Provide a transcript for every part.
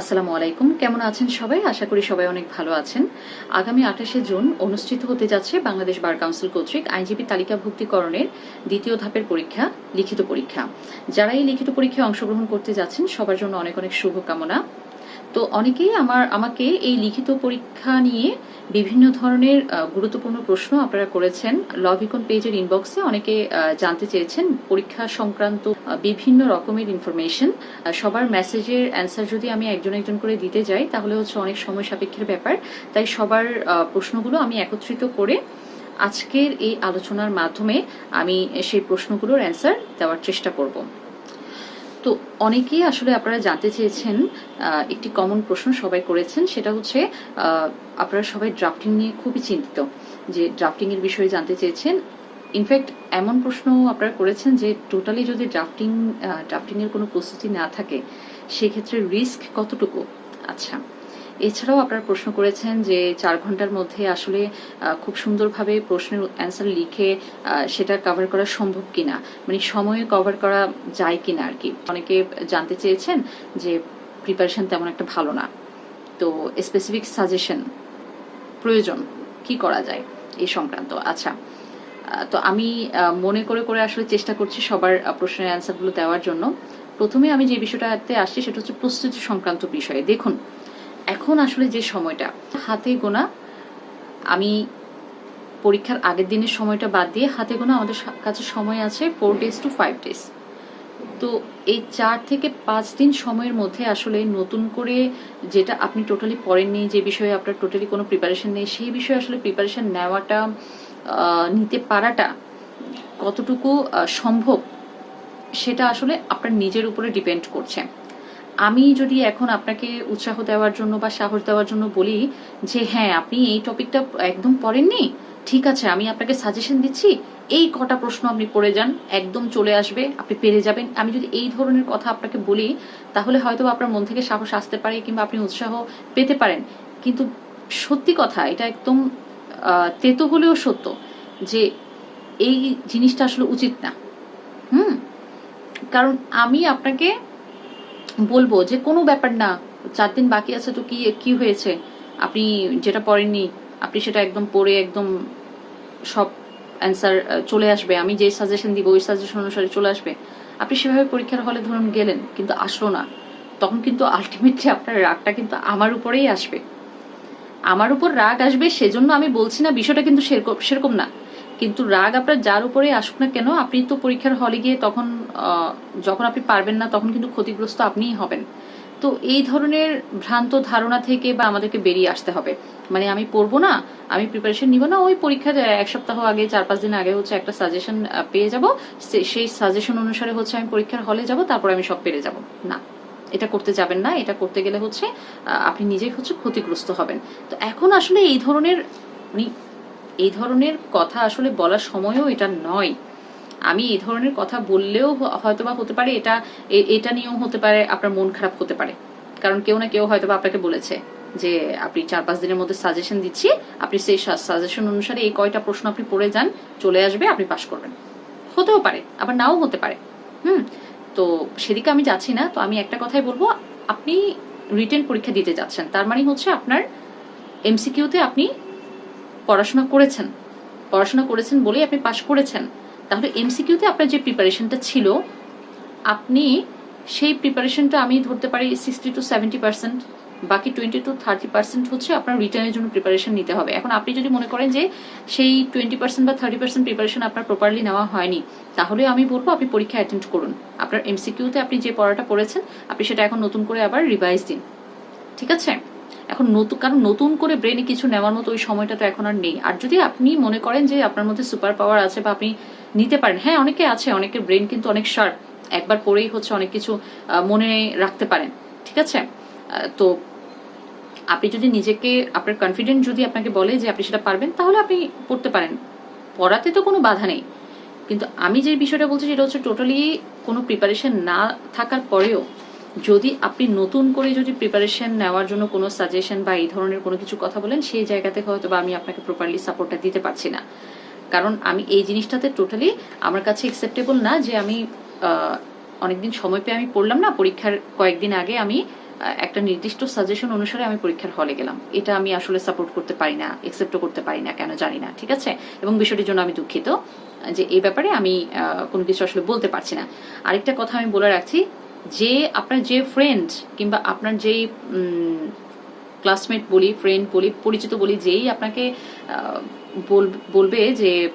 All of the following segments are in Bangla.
আসসালামু আলাইকুম। কেমন আছেন সবাই? আশা করি সবাই অনেক ভালো আছেন। আগামী আঠাশে জুন অনুষ্ঠিত হতে যাচ্ছে বাংলাদেশ বার কাউন্সিল কর্তৃক আইনজীবী তালিকাভুক্তিকরণের দ্বিতীয় ধাপের পরীক্ষা, লিখিত পরীক্ষা। যারা এই লিখিত পরীক্ষায় অংশগ্রহণ করতে যাচ্ছেন, সবার জন্য অনেক অনেক শুভকামনা। তো অনেকেই আমার, আমাকে এই লিখিত পরীক্ষা নিয়ে বিভিন্ন ধরনের গুরুত্বপূর্ণ প্রশ্ন আপনারা করেছেন। লভিকন পেজের ইনবক্সে অনেকে জানতে চেয়েছেন পরীক্ষা সংক্রান্ত বিভিন্ন রকমের ইনফরমেশন সবার মেসেজের অ্যান্সার যদি আমি একজন একজন করে দিতে যাই, তাহলে হচ্ছে অনেক সময় সাপেক্ষের ব্যাপার। তাই সবার প্রশ্নগুলো আমি একত্রিত করে আজকের এই আলোচনার মাধ্যমে আমি সেই প্রশ্নগুলোর অ্যান্সার দেওয়ার চেষ্টা করব। তো অনেকেই আসলে আপনারা জানতে চেয়েছেন একটি কমন প্রশ্ন সবাই করেছেন, সেটা হচ্ছে আপনারা সবাই ড্রাফটিং নিয়ে খুবই চিন্তিত যে ড্রাফটিং এর বিষয়ে জানতে চেয়েছেন। ইনফ্যাক্ট এমন প্রশ্ন আপনারা করেছেন যে টোটালি যদি ড্রাফটিং ড্রাফটিং এর কোনো প্রস্তুতি না থাকে, সেক্ষেত্রে রিস্ক কতটুকু? আচ্ছা এছাড়াও আপনারা প্রশ্ন করেছেন যে চার ঘণ্টার মধ্যে আসলে খুব সুন্দরভাবে প্রশ্নের অ্যান্সার লিখে সেটা কভার করা সম্ভব কিনা? মানে সময়ে কভার করা যায় কিনা আর কি অনেকে জানতে চেয়েছেন যে প্রিপারেশন তেমন একটা ভালো না। তো স্পেসিফিক সাজেশন প্রয়োজন, কি করা যায় এই সংক্রান্ত? আচ্ছা তো আমি মনে করে করে আসলে চেষ্টা করছি সবার প্রশ্নের অ্যান্সারগুলো দেওয়ার জন্য। প্রথমে আমি যে বিষয়টাতে আসছি সেটা হচ্ছে প্রস্তুতি সংক্রান্ত বিষয়ে। দেখুন এখন আসলে যে সময়টা, হাতে গোনা, আমি পরীক্ষার আগের দিনের সময়টা বাদ দিয়ে হাতে গোনা আমাদের কাছে সময় আছে four days to five days তো এই চার থেকে পাঁচ দিন সময়ের মধ্যে আসলে নতুন করে যেটা আপনি টোটালি পড়েননি, যে বিষয়ে আপনার টোটালি কোনো প্রিপারেশন নেই, সেই বিষয়ে আসলে প্রিপারেশন নেওয়াটা নিতে পারাটা কতটুকু সম্ভব, সেটা আসলে আপনার নিজের উপরে ডিপেন্ড করছে। আমি যদি এখন আপনাকে উৎসাহ দেওয়ার জন্য বা সাহস দেওয়ার জন্য বলি যে হ্যাঁ আপনি এই টপিকটা একদম পড়েননি, ঠিক আছে, আমি আপনাকে সাজেশন দিচ্ছি, এই কটা প্রশ্ন আপনি পড়ে যান, একদম চলে আসবে, আপনি পেরে যাবেন। আমি যদি এই ধরনের কথা আপনাকে বলি, তাহলে হয়তো আপনার মন থেকে সাহস আসতে পারে কিংবা আপনি উৎসাহ পেতে পারেন। কিন্তু সত্যি কথা, এটা একদম তেতো হলেও সত্য যে এই জিনিসটা আসলে উচিত না। হুম? কারণ আমি আপনাকে বলব যে কোনো ব্যাপার না, চার দিন বাকি আছে তো কি কি হয়েছে? আপনি যেটা পড়েননি, আপনি সেটা একদম পড়ে একদম সব অ্যান্সার চলে আসবে। আমি যে সাজেশন দিব, ওই সাজেশন অনুসারে চলে আসবে। আপনি সেভাবে পরীক্ষার হলে ধরুন গেলেন, কিন্তু আসলো না। তখন কিন্তু আলটিমেটলি আপনার রাগটা কিন্তু আমার উপরেই আসবে। আমার উপর রাগ আসবে, সেজন্য আমি বলছি না বিষয়টা কিন্তু সেরকম সেরকম না। কিন্তু রাগ আপনার যার উপরে আসুক না কেন, আপনি তো পরীক্ষার হলে গিয়ে তখন যখন আপনি পারবেন না, তখন কিন্তু ক্ষতিগ্রস্ত আপনিই হবেন। তো এই ধরনের ভ্রান্ত ধারণা থেকে বা আমাদেরকে বেরিয়ে আসতে হবে। মানে আমি পড়ব না, আমি প্রিপারেশন নিব না, ওই পরীক্ষার এক সপ্তাহ আগে চার পাঁচ দিন আগে হচ্ছে একটা সাজেশন পেয়ে যাব। সেই সাজেশন অনুসারে হচ্ছে আমি পরীক্ষার হলে যাব, তারপর আমি সব পেরে যাব। না, এটা করতে যাবেন না, এটা করতে গেলে হচ্ছে আপনি নিজেই হচ্ছে ক্ষতিগ্রস্ত হবেন। তো এখন আসলে এই ধরনের মানে ধরনের কথা আসলে বলার সময়ও এটা নয়। আমি এই ধরনের কথা বললেও হ- হয়তোবা হতে পারে এটা এটা নিয়েও হতে পারে আপনার মন খারাপ হতে পারে। কারণ কেউ না কেউ হয়তোবা আপনাকে বলেছে যে, আপনি চার পাঁচ দিনের মধ্যে সাজেশন দিচ্ছি। আপনি সেই সাজেশন অনুসারে এই কয়টা প্রশ্ন আপনি পড়ে যান, চলে আসবে, আপনি পাশ করবেন। হতেও পারে, আবার নাও হতে পারে। হুম, তো সেদিকে আমি যাচ্ছি না। তো আমি একটা কথাই বলব, আপনি রিটেন পরীক্ষা দিতে যাচ্ছেন। তার মানে হচ্ছে আপনার এমসিকিউতে আপনি পড়াশোনা করেছেন। পড়াশোনা করেছেন বলেই আপনি পাশ করেছেন। তাহলে এমসিকিউতে আপনার যে প্রিপারেশনটা ছিল, আপনি সেই প্রিপারেশনটা আমি ধরতে পারি সিক্সটি টু সেভেন্টি পার্সেন্ট বাকি টোয়েন্টি টু থার্টি পার্সেন্ট হচ্ছে আপনার রিটার্নের জন্য প্রিপারেশন নিতে হবে। এখন আপনি যদি মনে করেন যে সেই টোয়েন্টি পার্সেন্ট বা থার্টি পার্সেন্ট প্রিপারেশন আপনার প্রপারলি নেওয়া হয়নি, তাহলে আমি বলব আপনি পরীক্ষা অ্যাটেন্ড করুন। আপনার এমসিকিউতে আপনি যে পড়াটা পড়েছেন, আপনি সেটা এখন নতুন করে আবার রিভাইজ দিন। ঠিক আছে? এখন নতুন কারণ নতুন করে ব্রেনে কিছু নেওয়ার মতো ওই সময়টা তো এখন আর নেই। আর যদি আপনি মনে করেন যে আপনার মধ্যে সুপার পাওয়ার আছে বা আপনি নিতে পারেন হ্যাঁ অনেকে আছে, অনেকের ব্রেন কিন্তু অনেক শার্প একবার পড়েই হচ্ছে অনেক কিছু মনে রাখতে পারেন, ঠিক আছে? তো আপনি যদি নিজেকে, আপনার কনফিডেন্ট যদি আপনাকে বলে যে আপনি সেটা পারবেন, তাহলে আপনি পড়তে পারেন। পড়াতে তো কোনো বাধা নেই। কিন্তু আমি যে বিষয়টা বলছি সেটা হচ্ছে টোটালি কোনো প্রিপারেশন না থাকার পরেও যদি আপনি নতুন করে যদি প্রিপারেশন নেওয়ার জন্য কোনো সাজেশন বা এই ধরনের কোনো কিছু কথা বলেন, সেই জায়গাতে হয়তো বা আমি আপনাকে প্রপারলি সাপোর্টটা দিতে পারছি না। কারণ আমি এই জিনিসটাতে টোটালি আমার কাছে অ্যাকসেপ্টেবল না যে আমি অনেকদিন সময় পেয়ে আমি পড়লাম না, পরীক্ষার কয়েকদিন আগে আমি একটা নির্দিষ্ট সাজেশন অনুসারে আমি পরীক্ষার হলে গেলাম। এটা আমি আসলে সাপোর্ট করতে পারি না একসেপ্টও করতে পারি না, কেন জানি না, ঠিক আছে? এবং বিষয়টির জন্য আমি দুঃখিত যে এই ব্যাপারে আমি কোনো কিছু আসলে বলতে পারছি না। আরেকটা কথা আমি বলে রাখছি যে আপনার যে ফ্রেন্ড কিংবা আপনার যেই ক্লাসমেট বলি ফ্রেন্ড বলি, পরিচিত বলি, যেই আপনাকে বল- বলবে যে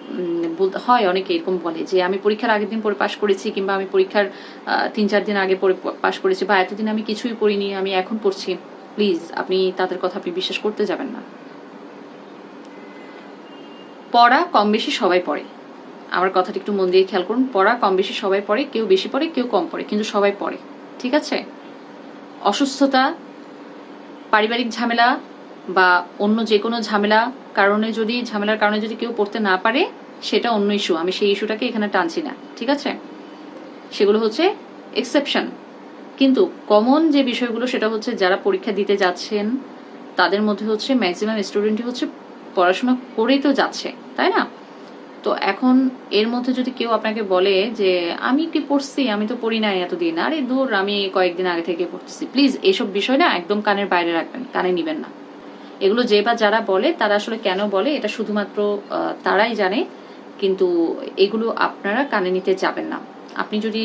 হয় অনেকে এরকম বলে যে, আমি পরীক্ষার আগের দিন পরে পাশ করেছি কিংবা আমি পরীক্ষার তিন, চার দিন আগে পরে পাশ করেছি বা এতদিন আমি কিছুই পড়িনি আমি এখন পড়ছি। প্লিজ আপনি তাদের কথা আপনি বিশ্বাস করতে যাবেন না। পড়া কম বেশি সবাই পড়ে। আমার কথাটা একটু মন দিয়ে খেয়াল করুন। পড়া, কম বেশি সবাই পড়ে, কেউ বেশি পড়ে, কেউ কম পড়ে, কিন্তু সবাই পড়ে। ঠিক আছে? অসুস্থতা, পারিবারিক ঝামেলা বা অন্য যে কোনো ঝামেলা কারণে যদি, ঝামেলার কারণে যদি কেউ পড়তে না পারে, সেটা অন্য ইস্যু আমি সেই ইস্যুটাকে এখানে টানছি না। ঠিক আছে? সেগুলো হচ্ছে এক্সেপশন কিন্তু কমন যে বিষয়গুলো, সেটা হচ্ছে যারা পরীক্ষা দিতে যাচ্ছেন, তাদের মধ্যে হচ্ছে ম্যাক্সিমাম স্টুডেন্টই হচ্ছে পড়াশোনা করেই তো যাচ্ছে, তাই না? তো এখন এর মধ্যে যদি কেউ আপনাকে বলে যে, আমি কি পড়ছি? আমি তো পড়ি নাই এতদিন। আরে দূর, আমি কয়েকদিন আগে থেকে পড়তেছি। প্লিজ এইসব বিষয় না একদম কানের বাইরে রাখবেন, কানে নিবেন না। এগুলো যে বা যারা বলে, তারা আসলে কেন বলে, এটা শুধুমাত্র তারাই জানে। কিন্তু এগুলো আপনারা কানে নিতে যাবেন না। আপনি যদি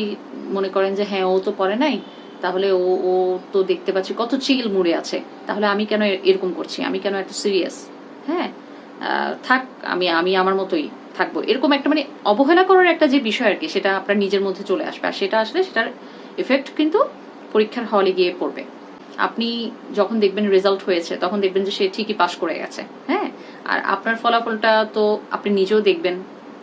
মনে করেন যে হ্যাঁ ও তো পড়ে নাই, তাহলে ও ও তো দেখতে পাচ্ছি কত চিল মুড়ে আছে। তাহলে আমি কেন এরকম করছি? আমি কেন এত সিরিয়াস? হ্যাঁ? থাক, আমি আমি আমার মতোই। থাকব। এরকম একটা মানে অবহেলা করার একটা যে বিষয় আর কি, সেটা আপনার নিজের মধ্যে চলে আসবে। আর সেটা আসলে সেটার এফেক্ট কিন্তু পরীক্ষার হলে গিয়ে পড়বে। আপনি যখন দেখবেন রেজাল্ট হয়েছে, তখন দেখবেন যে সে ঠিকই পাশ করে গেছে। হ্যাঁ? আর আপনার ফলাফলটা তো আপনি নিজেও দেখবেন।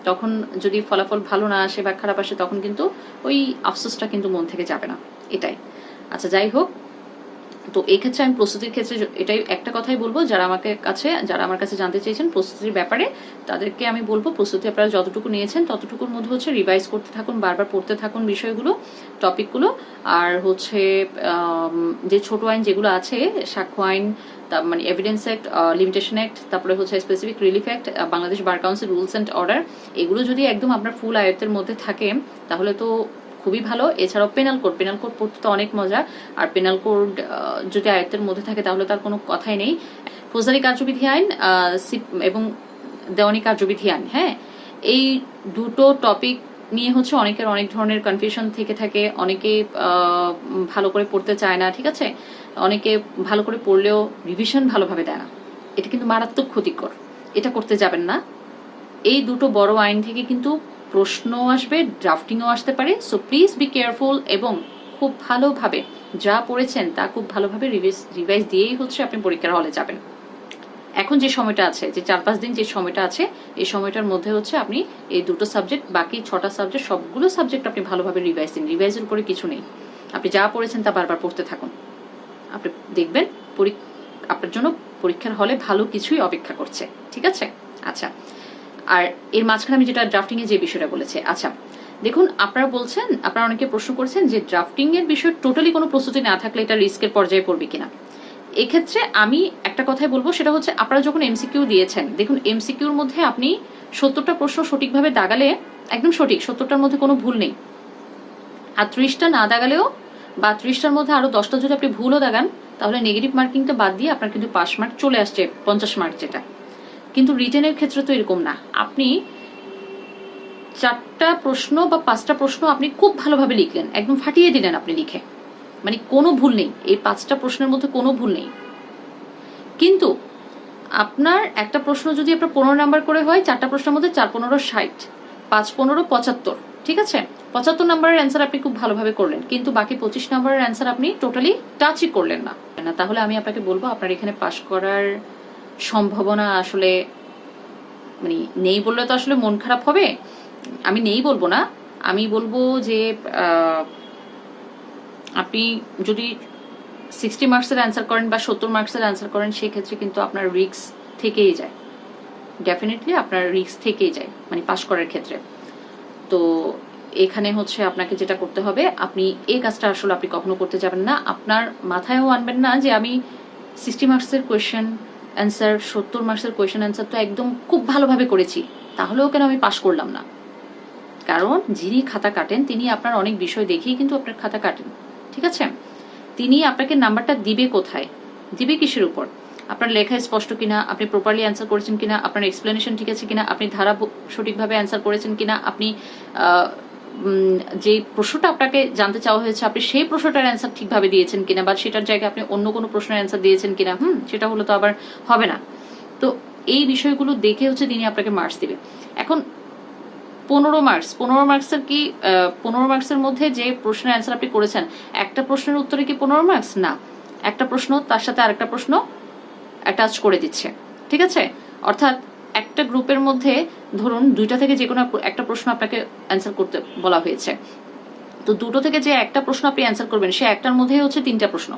তখন যদি ফলাফল ভালো না আসে বা খারাপ আসে, তখন কিন্তু ওই আফসোসটা কিন্তু মন থেকে যাবে না। এটাই। আচ্ছা যাই হোক তো এই ক্ষেত্রে আমি প্রস্তুতির ক্ষেত্রে এটাই একটা কথাই বলব, যারা আমাকে কাছে, যারা আমার কাছে জানতে চেয়েছেন প্রস্তুতির ব্যাপারে, তাদেরকে আমি বলব প্রস্তুতি আপনারা যতটুকু নিয়েছেন ততটুকুর মধ্যে হচ্ছে রিভাইজ করতে থাকুন, বারবার পড়তে থাকুন বিষয়গুলো টপিকগুলো আর হচ্ছে যে ছোট আইন যেগুলো আছে, সাক্ষ্য আইন মানে এভিডেন্স অ্যাক্ট লিমিটেশন অ্যাক্ট তারপরে হচ্ছে specific relief act Bangladesh bar council rules and order এগুলো যদি একদম আপনার ফুল আয়ত্তের মধ্যে থাকে, তাহলে তো খুবই ভালো। এছাড়াও পেনাল কোড পেনাল কোড পড়তে তো অনেক মজা। আর পেনাল কোড যদি আয়ত্তের মধ্যে থাকে তাহলে তার কোনো কথাই নেই। ফৌজদারি কার্যবিধি আইন এবং দেওয়ানি কার্যবিধি আইন হ্যাঁ? এই দুটো টপিক নিয়ে হচ্ছে অনেকের অনেক ধরনের কনফিউশন থেকে থাকে। অনেকে ভালো করে পড়তে চায় না, ঠিক আছে? অনেকে ভালো করে পড়লেও রিভিশন ভালোভাবে দেয় না। এটা কিন্তু মারাত্মক ক্ষতিকর। এটা করতে যাবেন না। এই দুটো বড় আইন থেকে কিন্তু প্রশ্ন আসবে ড্রাফটিংও আসতে পারে। সো প্লিজ বি কেয়ারফুল এবং খুব ভালোভাবে যা পড়েছেন তা খুব ভালোভাবে রিভাইজ রিভাইজ দিয়েই হচ্ছে আপনি পরীক্ষার হলে যাবেন। এখন যে সময়টা আছে, যে চার পাঁচ দিন যে সময়টা আছে, এই সময়টার মধ্যে হচ্ছে আপনি এই দুটো সাবজেক্ট বাকি ছটা সাবজেক্ট সবগুলো সাবজেক্ট আপনি ভালোভাবে রিভাইজ দিন। রিভাইজের উপরে কিছু নেই। আপনি যা পড়েছেন তা বারবার পড়তে থাকুন। আপনি দেখবেন আপনার জন্য পরীক্ষার হলে ভালো কিছুই অপেক্ষা করছে। ঠিক আছে? আচ্ছা। আর এর মাঝখানে আমি যেটা ড্রাফটিং এর যে বিষয়টা বলেছি আচ্ছা দেখুন, আপনারা বলছেন, আপনারা অনেকে প্রশ্ন করছেন যে ড্রাফটিং এর বিষয়ে টোটালি কোনো প্রস্তুতি না থাকলে এটা রিস্কের পর্যায়ে পড়বে কিনা। এক্ষেত্রে আমি একটা কথাই বলব, সেটা হচ্ছে আপনারা যখন এমসিকিউ দিয়েছেন, দেখুন এমসিকিউর মধ্যে আপনি সত্তরটা প্রশ্ন সঠিকভাবে দাগালে একদম সঠিক, সত্তরটার মধ্যে কোনো ভুল নেই। আর ত্রিশটা না দাগালেও বা ত্রিশটার মধ্যে আরও দশটা যদি আপনি ভুলও দাগান, তাহলে নেগেটিভ মার্কিংটা বাদ দিয়ে আপনার কিন্তু পাস মার্ক চলে আসছে, পঞ্চাশ মার্ক যেটা। কিন্তু রিটেনের ক্ষেত্রে তো এরকম না। আপনি চারটা প্রশ্ন বা পাঁচটা প্রশ্ন আপনি খুব ভালোভাবে লিখলেন। একদম ফাটিয়ে দিলেন আপনি লিখে। মানে কোনো ভুল নেই। এই পাঁচটা প্রশ্নের মধ্যে কোনো ভুল নেই। কিন্তু আপনার একটা প্রশ্ন যদি আপনার পনেরো নাম্বার করে হয়, চারটা প্রশ্নের মধ্যে চার পনেরো ষাট, পাঁচ পনেরো পঁচাত্তর, ঠিক আছে? পঁচাত্তর নাম্বারের অ্যান্সার আপনি খুব ভালোভাবে করলেন। কিন্তু বাকি পঁচিশ নাম্বারের অ্যান্সার আপনি টোটালি টাচই করলেন না। না, তাহলে আমি আপনাকে বলব, আপনার এখানে পাশ করার সম্ভাবনা আসলে মানে নেই বললে তো আসলে মন খারাপ হবে। আমি নেই বলব না। আমি বলব যে আপনি যদি সিক্সটি মার্কসের অ্যান্সার করেন বা সত্তর মার্কসের অ্যান্সার করেন, সেক্ষেত্রে কিন্তু আপনার রিক্স থেকেই যায়। ডেফিনেটলি আপনার রিক্স থেকেই যায় মানে পাশ করার ক্ষেত্রে। তো এখানে হচ্ছে আপনাকে যেটা করতে হবে, আপনি এই কাজটা আসলে আপনি কখনো করতে যাবেন না। আপনার মাথায়ও আনবেন না যে, আমি সিক্সটি মার্কসের কোয়েশ্চেন অ্যান্সার সত্তর মার্কসের কোয়েশ্চেন অ্যান্সার তো একদম খুব ভালোভাবে করেছি। তাহলেও কেন আমি পাশ করলাম না? কারণ যিনি খাতা কাটেন, তিনি আপনার অনেক বিষয় দেখেই কিন্তু আপনার খাতা কাটেন। ঠিক আছে? তিনি আপনাকে নাম্বারটা দিবে কোথায়? দিবে কিসের উপর? আপনার লেখা স্পষ্ট কিনা? আপনি প্রপারলি অ্যান্সার করেছেন কিনা? আপনার এক্সপ্লেনেশন ঠিক আছে কিনা? আপনি ধারা সঠিকভাবে অ্যান্সার করেছেন কিনা? আপনি যে প্রশ্নটা আপনাকে জানতে চাওয়া হয়েছে, আপনি সেই প্রশ্নটার অ্যান্সার ঠিকভাবে দিয়েছেন কিনা বা সেটার জায়গায় আপনি অন্য কোনো প্রশ্নের অ্যান্সার দিয়েছেন কিনা, হুম, সেটা হলো তো আবার হবে না। তো এই বিষয়গুলো দেখে হচ্ছে তিনি আপনাকে মার্কস দিবে এখন পনেরো মার্কস পনেরো মার্কসের কি পনেরো মার্কসের মধ্যে যে প্রশ্নের অ্যান্সার আপনি করেছেন, একটা প্রশ্নের উত্তরে কি পনেরো মার্কস না। একটা প্রশ্ন, তার সাথে আরেকটা প্রশ্ন অ্যাটাচ করে দিচ্ছে। ঠিক আছে? অর্থাৎ একটা গ্রুপের মধ্যে ধরুন দুইটা থেকে যে কোনো একটা প্রশ্ন আপনাকে অ্যান্সার করতে বলা হয়েছে। তো দুটো থেকে যে একটা প্রশ্ন আপনি অ্যান্সার করবেন, সে একটার মধ্যেই হচ্ছে তিনটা প্রশ্ন।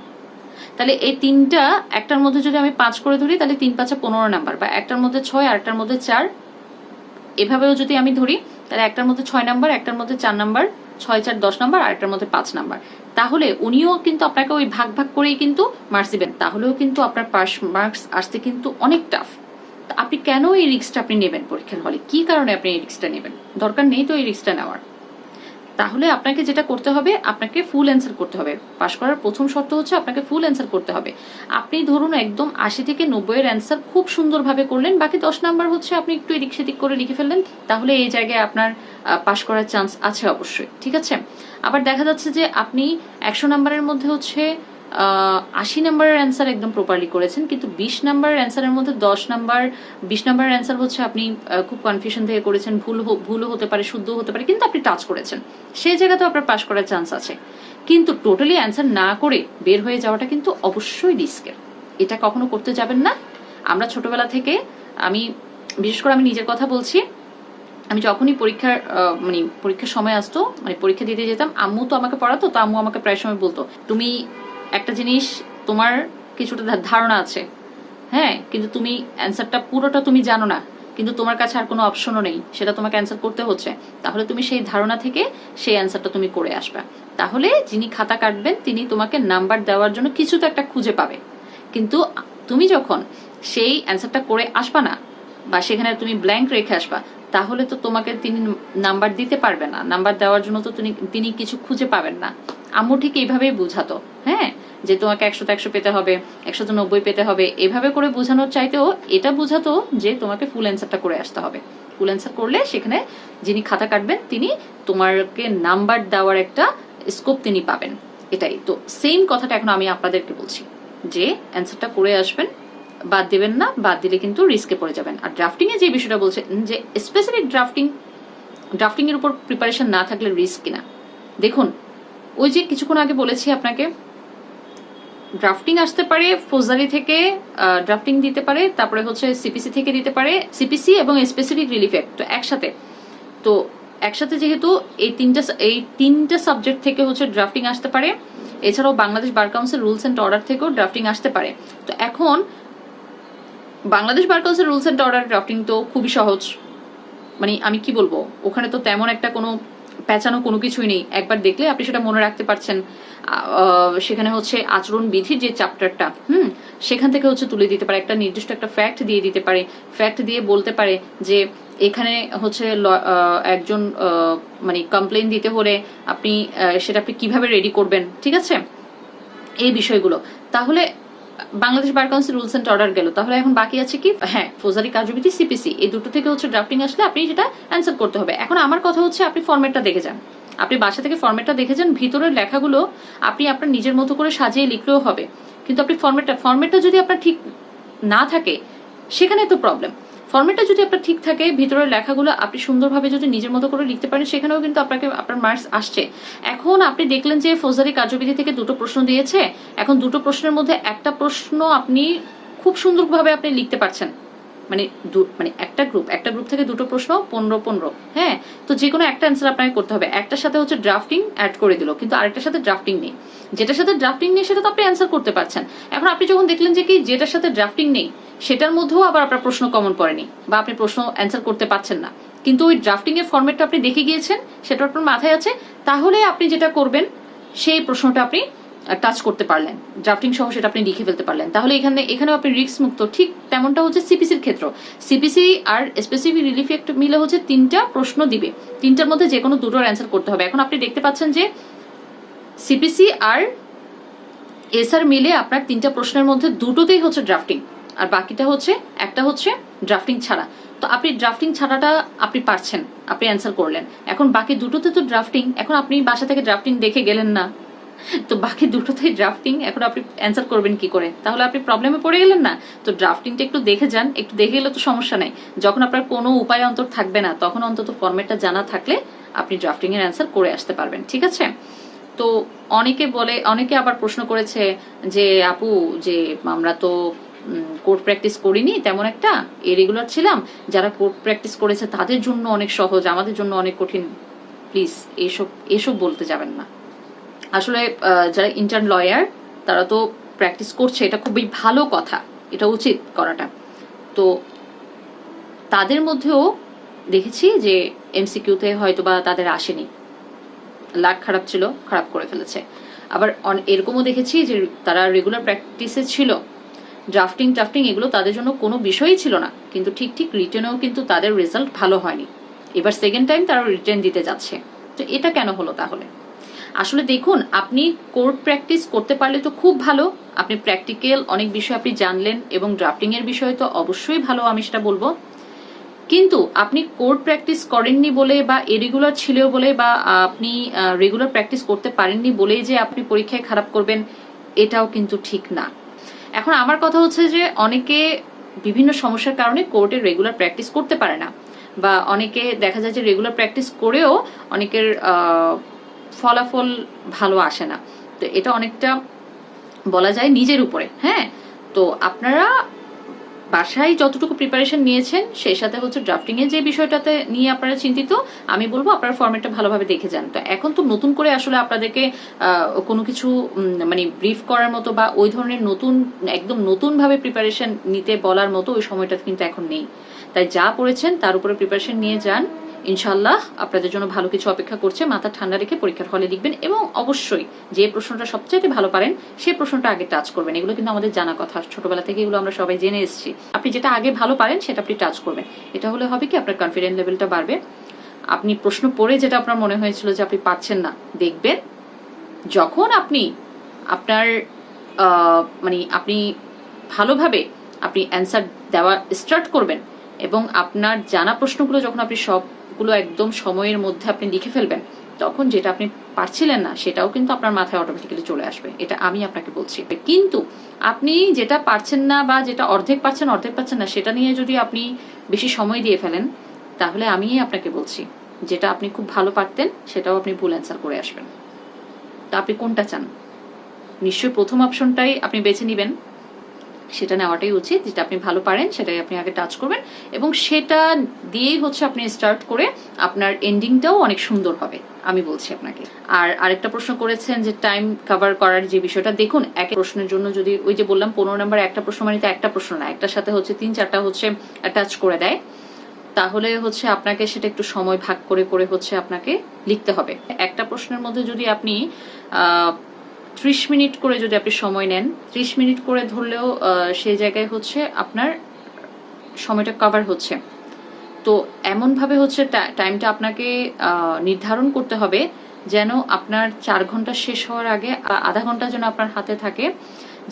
তাহলে এই তিনটা একটার মধ্যে যদি আমি পাঁচ করে ধরি, তাহলে তিন পাঁচে পনেরো নাম্বার বা একটার মধ্যে ছয় আর একটার মধ্যে চার। এভাবেও যদি আমি ধরি, তাহলে একটার মধ্যে ছয় নাম্বার, একটার মধ্যে চার নাম্বার, ছয় চার দশ নাম্বার আর একটার মধ্যে পাঁচ নাম্বার। তাহলে উনিও কিন্তু আপনাকে ওই ভাগ ভাগ করেই কিন্তু মার্কস দিবেন। তাহলেও কিন্তু আপনার পাস মার্কস আসতে কিন্তু অনেক টাফ আপনি কেন এই রিক্সটা আপনি নেবেন পরীক্ষার হলে? কি কারণে আপনি এই রিক্সটা নেবেন? দরকার নেই তো এই রিক্সটা নেওয়ার। তাহলে আপনাকে যেটা করতে হবে, আপনাকে ফুল অ্যান্সার করতে হবে। পাশ করার প্রথম শর্ত হচ্ছে আপনাকে ফুল অ্যান্সার করতে হবে। আপনি ধরুন একদম আশি থেকে নব্বই এর অ্যান্সার খুব সুন্দরভাবে করলেন, বাকি দশ নাম্বার হচ্ছে আপনি একটু এদিক সেদিক করে লিখে ফেললেন, তাহলে এই জায়গায় আপনার পাশ করার চান্স আছে অবশ্যই, ঠিক আছে? আবার দেখা যাচ্ছে যে আপনি একশো নাম্বারের মধ্যে হচ্ছে আশি নাম্বারের অ্যান্সার একদম প্রপারলি করেছেন, কিন্তু বিশ নাম্বারের অ্যান্সারের মধ্যে দশ নাম্বার, বিশ নাম্বারের অ্যান্সার হচ্ছে আপনি খুব কনফিউশন থেকে করেছেন, ভুল ভুলও হতে পারে, শুদ্ধ হতে পারে, কিন্তু আপনি টাচ করেছেন। সেই জায়গাতেও আপনার পাশ করার চান্স আছে। কিন্তু টোটালি অ্যান্সার না করে বের হয়ে যাওয়াটা কিন্তু অবশ্যই রিস্কের এটা কখনো করতে যাবেন না। আমরা ছোটবেলা থেকে আমি, বিশেষ করে আমি নিজের কথা বলছি, আমি যখনই পরীক্ষার মানে পরীক্ষার সময় আসতো মানে পরীক্ষা দিতে যেতাম, আম্মু তো আমাকে পড়াতো, তো আম্মু আমাকে প্রায় সময় বলতো, তুমি একটা জিনিস তোমার কিছুটা ধারণা আছে। হ্যাঁ কিন্তু তুমি অ্যান্সারটা পুরোটা তুমি জানো না। কিন্তু তোমার কাছে আর কোনো অপশনও নেই। সেটা তোমাকে অ্যান্সার করতে হচ্ছে। তাহলে তুমি সেই ধারণা থেকে সেই অ্যান্সারটা তুমি করে আসবে। তাহলে যিনি খাতা কাটবেন, তিনি তোমাকে নাম্বার দেওয়ার জন্য কিছু তো একটা খুঁজে পাবে। কিন্তু তুমি যখন সেই অ্যান্সারটা করে আসবা না, বা সেখানে তুমি ব্ল্যাঙ্ক রেখে আসবা তাহলে তো তোমাকে তিনি নাম্বার দিতে পারবে না। নাম্বার দেওয়ার জন্য তো তিনি তিনি কিছু খুঁজে পাবেন না। আম্মু ঠিক এইভাবেই বুঝাতো হ্যাঁ? যে তোমাকে একশোতে একশো পেতে হবে, একশোতে নব্বই পেতে হবে, এভাবে করে বোঝানোর চাইতেও এটা বোঝাতো যে তোমাকে ফুল অ্যান্সারটা করে আসতে হবে। ফুল অ্যান্সার করলে সেখানে যিনি খাতা কাটবেন, তিনি তোমাকে নাম্বার দেওয়ার একটা স্কোপ তিনি পাবেন। এটাই। তো সেম কথাটা এখন আমি আপনাদেরকে বলছি, যে অ্যান্সারটা করে আসবেন বাদ দেবেন না, বাদ দিলে কিন্তু রিস্কে পড়ে যাবেন। আর ড্রাফটিং এ যে বিষয়টা বলছে যে স্পেসিফিক ড্রাফটিং ড্রাফটিং এর উপর প্রিপারেশন না থাকলে রিস্ক কিনা? দেখুন, ওই যে কিছুক্ষণ আগে বলেছি আপনাকে ড্রাফটিং আসতে পারে, ফৌজদারি থেকে ড্রাফটিং দিতে পারে, তারপরে হচ্ছে সিপিসি থেকে দিতে পারে সিপিসি এবং স্পেসিফিক রিলিফ তো একসাথে। তো একসাথে যেহেতু এই তিনটা এই তিনটা সাবজেক্ট থেকে হচ্ছে ড্রাফটিং আসতে পারে, এছাড়াও Bangladesh bar council rules and order থেকেও ড্রাফটিং আসতে পারে। তো এখন Bangladesh bar council rules and order drafting তো খুবই সহজ। মানে আমি কি বলব, ওখানে তো তেমন একটা কোনো পেঁচানো কোনো কিছুই নেই। একবার দেখলে আপনি সেটা মনে রাখতে পারছেন। সেখানে হচ্ছে আচরণ বিধির যে চ্যাপ্টারটা হুম, সেখান থেকে হচ্ছে তুলে দিতে পারে। একটা নির্দিষ্ট একটা ফ্যাক্ট দিয়ে দিতে পারে। ফ্যাক্ট দিয়ে বলতে পারে যে এখানে হচ্ছে একজন মানে কমপ্লেন দিতে হলে আপনি সেটা আপনি কীভাবে রেডি করবেন, ঠিক আছে? এই বিষয়গুলো। তাহলে Bangladesh bar council rules and order গেল। তাহলে এখন বাকি আছে কি? হ্যাঁ ফৌজারি কার্যবিধি সিপিসি এই দুটো থেকে হচ্ছে ড্রাফটিং আসলে আপনি সেটা অ্যান্সার করতে হবে। এখন আমার কথা হচ্ছে আপনি ফর্মেটটা দেখে যান। আপনি বাসা থেকে ফর্মেটটা দেখে যান, ভিতরের লেখাগুলো আপনি আপনার নিজের মতো করে সাজিয়ে লিখলেও হবে। কিন্তু আপনি ফর্মেটটা ফর্মেটটা যদি আপনার ঠিক না থাকে, সেখানে তো প্রবলেম ফর্মেটটা যদি আপনার ঠিক থাকে, ভিতরের লেখাগুলো আপনি সুন্দরভাবে যদি নিজের মতো করে লিখতে পারেন, সেখানেও কিন্তু আপনাকে, আপনার মার্কস আসছে। এখন আপনি দেখলেন যে ফৌজদারি কার্যবিধি থেকে দুটো প্রশ্ন দিয়েছে। এখন দুটো প্রশ্নের মধ্যে একটা প্রশ্ন আপনি খুব সুন্দরভাবে আপনি লিখতে পারছেন। মানে দু- মানে একটা গ্রুপ একটা গ্রুপ থেকে দুটো প্রশ্ন, পনেরো পনেরো হ্যাঁ? তো যে কোনো একটা অ্যান্সার আপনাকে করতে হবে। একটার সাথে হচ্ছে ড্রাফটিং অ্যাড করে দিল, কিন্তু আরেকটার সাথে ড্রাফটিং নেই। যেটার সাথে ড্রাফটিং নেই, সেটা তো আপনি অ্যান্সার করতে পারছেন। এখন আপনি যখন দেখলেন যে কি যেটার সাথে ড্রাফটিং নেই, সেটার মধ্যেও আবার আপনার প্রশ্ন কমন পড়েনি বা আপনি প্রশ্ন অ্যান্সার করতে পারছেন না। কিন্তু ওই ড্রাফটিং এর ফরম্যাটটা আপনি দেখে গিয়েছেন সেটা আপনার মাথায় আছে, তাহলে আপনি যেটা করবেন, সেই প্রশ্নটা আপনি টাচ করতে পারলেন। ড্রাফটিং সহ সেটা আপনি লিখে ফেলতে পারলেন। তাহলে এখানে এখানেও আপনি রিস্ক মুক্ত। ঠিক তেমনটা হচ্ছে সিপিসির ক্ষেত্র। সিপিসি আর স্পেসিফিক রিলিফ অ্যাক্ট মিলে হচ্ছে তিনটা প্রশ্ন দিবে। তিনটার মধ্যে যে কোনো দুটোর অ্যান্সার করতে হবে। এখন আপনি দেখতে পাচ্ছেন যে সিপিসি আর এসআর মিলে আপনার তিনটা প্রশ্নের মধ্যে দুটোতেই হচ্ছে ড্রাফটিং আর বাকিটা হচ্ছে একটা হচ্ছে ড্রাফটিং ছাড়া। তো আপনি ড্রাফটিং ছাড়াটা আপনি পারছেন। আপনি অ্যান্সার করলেন। এখন বাকি দুটোতে তো ড্রাফটিং এখন আপনি বাসা থেকে ড্রাফটিং দেখে গেলেন না। তো বাকি দুটোতেই ড্রাফটিং এখন আপনি অ্যান্সার করবেন কি করে? তাহলে আপনি প্রবলেমে পড়ে গেলেন না? তো ড্রাফটিংটা একটু দেখে যান, একটু দেখে গেলে তো সমস্যা নেই। যখন আপনার কোনো উপায় অন্তর থাকবে না, তখন অন্তত ফর্মেটটা জানা থাকলে আপনি ড্রাফটিং এর অ্যান্সার করে আসতে পারবেন, ঠিক আছে? তো অনেকে বলে, অনেকে আবার প্রশ্ন করেছে যে, আপু, যে আমরা তো কোর্ট প্র্যাকটিস করিনি, তেমন একটা এ রেগুলার ছিলাম। যারা কোর্ট প্র্যাকটিস করেছে তাদের জন্য অনেক সহজ, আমাদের জন্য অনেক কঠিন। প্লিজ এসব এসব বলতে যাবেন না। আসলে যারা ইন্টার্ন লয়ার তারা তো প্র্যাকটিস করছে, এটা খুবই ভালো কথা, এটা উচিত করাটা। তো তাদের মধ্যেও দেখেছি যে এমসিকিউতে হয়তো বা তাদের আসেনি। লাক খারাপ ছিল, খারাপ করে ফেলেছে। আবার এরকমও দেখেছি যে তারা রেগুলার প্র্যাকটিসে ছিল। ড্রাফটিং টাফটিং এগুলো তাদের জন্য কোনো বিষয়ই ছিল না। কিন্তু ঠিক ঠিক রিটেনেও কিন্তু তাদের রেজাল্ট ভালো হয়নি। এবার সেকেন্ড টাইম তারা রিটেন দিতে যাচ্ছে। তো এটা কেন হলো তাহলে? আসলে দেখুন, আপনি কোর্ট প্র্যাকটিস করতে পারলে তো খুব ভালো। আপনি প্র্যাকটিক্যাল অনেক বিষয় আপনি জানলেন এবং ড্রাফটিং এর বিষয়ে তো অবশ্যই ভালো, আমি সেটা বলব। কিন্তু আপনি কোর্ট প্র্যাকটিস করেননি বলে বা ইরেগুলার ছিল বলে বা আপনি রেগুলার প্র্যাকটিস করতে পারেননি বলেই যে আপনি পরীক্ষায় খারাপ করবেন, এটাও কিন্তু ঠিক না। এখন আমার কথা হচ্ছে যে অনেকে বিভিন্ন সমস্যার কারণে কোর্টে রেগুলার প্র্যাকটিস করতে পারে না বা অনেকে দেখা যায় যে রেগুলার প্র্যাকটিস করেও অনেকের ফলাফল ভালো আসে না। তো এটা অনেকটা বলা যায় নিজের উপরে হ্যাঁ? তো আপনারা বাসায় যতটুকু প্রিপারেশন নিয়েছেন, সেই সাথে হচ্ছে ড্রাফটিং এর যে বিষয়টাতে নিয়ে আপনারা চিন্তিত, আমি বলব আপনারা ফর্মেটটা ভালোভাবে দেখে যান। তো এখন তো নতুন করে আসলে আপনাদেরকে কোনো কিছু মানে ব্রিফ করার মতো বা ওই ধরনের নতুন, একদম নতুন ভাবে প্রিপারেশন নিতে বলার মতো ওই সময়টা কিন্তু এখন নেই। তাই যা পড়েছেন তার উপরে প্রিপারেশন নিয়ে যান। ইনশাল্লাহ আপনাদের জন্য ভালো কিছু অপেক্ষা করছে। মাথা ঠান্ডা রেখে পরীক্ষার হলে লিখবেন এবং অবশ্যই যে প্রশ্নটা সবচেয়ে ভালো পারেন সেই প্রশ্নটা আগে টাচ করবেন। এগুলো কিন্তু আমাদের জানা কথা। ছোটবেলা থেকে এগুলো আমরা সবাই জেনে এসেছি। আপনি যেটা আগে ভালো পারেন, সেটা আপনি টাচ করবেন। এটা হলে হবে কি, আপনার কনফিডেন্স লেভেলটা বাড়বে। আপনি প্রশ্ন পড়ে যেটা আপনার মনে হয়েছিল যে আপনি পারছেন না, দেখবেন যখন আপনি আপনার মানে আপনি ভালোভাবে আপনি অ্যান্সার দেওয়া স্টার্ট করবেন এবং আপনার জানা প্রশ্নগুলো যখন আপনি সবগুলো একদম সময়ের মধ্যে আপনি লিখে ফেলবেন, তখন যেটা আপনি পারছিলেন না, সেটাও কিন্তু আপনার মাথায় অটোমেটিক্যালি চলে আসবে। এটা আমি আপনাকে বলছি। কিন্তু আপনি যেটা পারছেন না বা যেটা অর্ধেক পাচ্ছেন অর্ধেক পাচ্ছেন না, সেটা নিয়ে যদি আপনি বেশি সময় দিয়ে ফেলেন, তাহলে আমি আপনাকে বলছি, যেটা আপনি খুব ভালো পারতেন, সেটাও আপনি ভুল অ্যান্সার করে আসবেন। তা আপনি কোনটা চান? নিশ্চয়ই প্রথম অপশনটাই আপনি বেছে নেবেন। সেটা নেওয়াটাই উচিত, যেটা আপনি ভালো পারেন, সেটাই আপনি আগে টাচ করবেন। এবং সেটা দিয়েই হচ্ছে আপনি স্টার্ট করে আপনার এন্ডিংটাও অনেক সুন্দর হবে, আমি বলছি আপনাকে। আর আরেকটা প্রশ্ন করেছেন যে টাইম কভার করার যে বিষয়টা, দেখুন এক প্রশ্নের জন্য যদি ওই যে বললাম পনেরো নাম্বার একটা প্রশ্ন মানে তো একটা প্রশ্ন না, একটার সাথে হচ্ছে তিন চারটা হচ্ছে টাচ করে দেয়, তাহলে হচ্ছে আপনাকে সেটা একটু সময় ভাগ করে করে হচ্ছে আপনাকে লিখতে হবে। একটা প্রশ্নের মধ্যে যদি আপনি ত্রিশ মিনিট করে যদি আপনি সময় নেন, ত্রিশ মিনিট করে ধরলেও সেই জায়গায় হচ্ছে আপনার সময়টা কভার হচ্ছে। তো এমনভাবে হচ্ছে টাইমটা আপনাকে নির্ধারণ করতে হবে যেন আপনার চার ঘণ্টা শেষ হওয়ার আগে আধা ঘণ্টা যেন আপনার হাতে থাকে।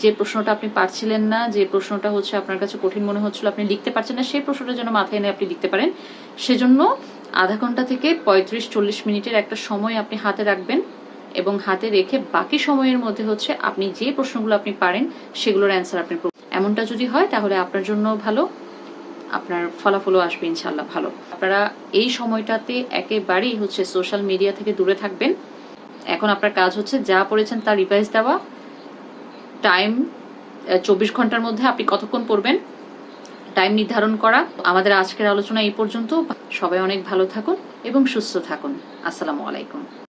যে প্রশ্নটা আপনি পারছিলেন না, যে প্রশ্নটা হচ্ছে আপনার কাছে কঠিন মনে হচ্ছিল, আপনি লিখতে পারছেন না, সেই প্রশ্নটা যেন মাথায় এনে আপনি লিখতে পারেন। সেজন্য আধা ঘণ্টা থেকে পঁয়ত্রিশ চল্লিশ মিনিটের একটা সময় আপনি হাতে রাখবেন। এবং হাতে রেখে বাকি সময়ের মধ্যে হচ্ছে আপনি যে প্রশ্নগুলো আপনি পারেন, সেগুলোর অ্যান্সার আপনি এমনটা যদি হয়, তাহলে আপনার জন্য ভালো। আপনার ফলাফলও আসবে ইনশাল্লাহ ভালো। আপনারা এই সময়টাতে একেবারেই হচ্ছে সোশ্যাল মিডিয়া থেকে দূরে থাকবেন। এখন আপনার কাজ হচ্ছে যা পড়েছেন তা রিভাইজ দেওয়া। টাইম চব্বিশ ঘণ্টার মধ্যে আপনি কতক্ষণ পড়বেন টাইম নির্ধারণ করা। আমাদের আজকের আলোচনা এই পর্যন্ত। সবাই অনেক ভালো থাকুন এবং সুস্থ থাকুন। আসসালামু আলাইকুম।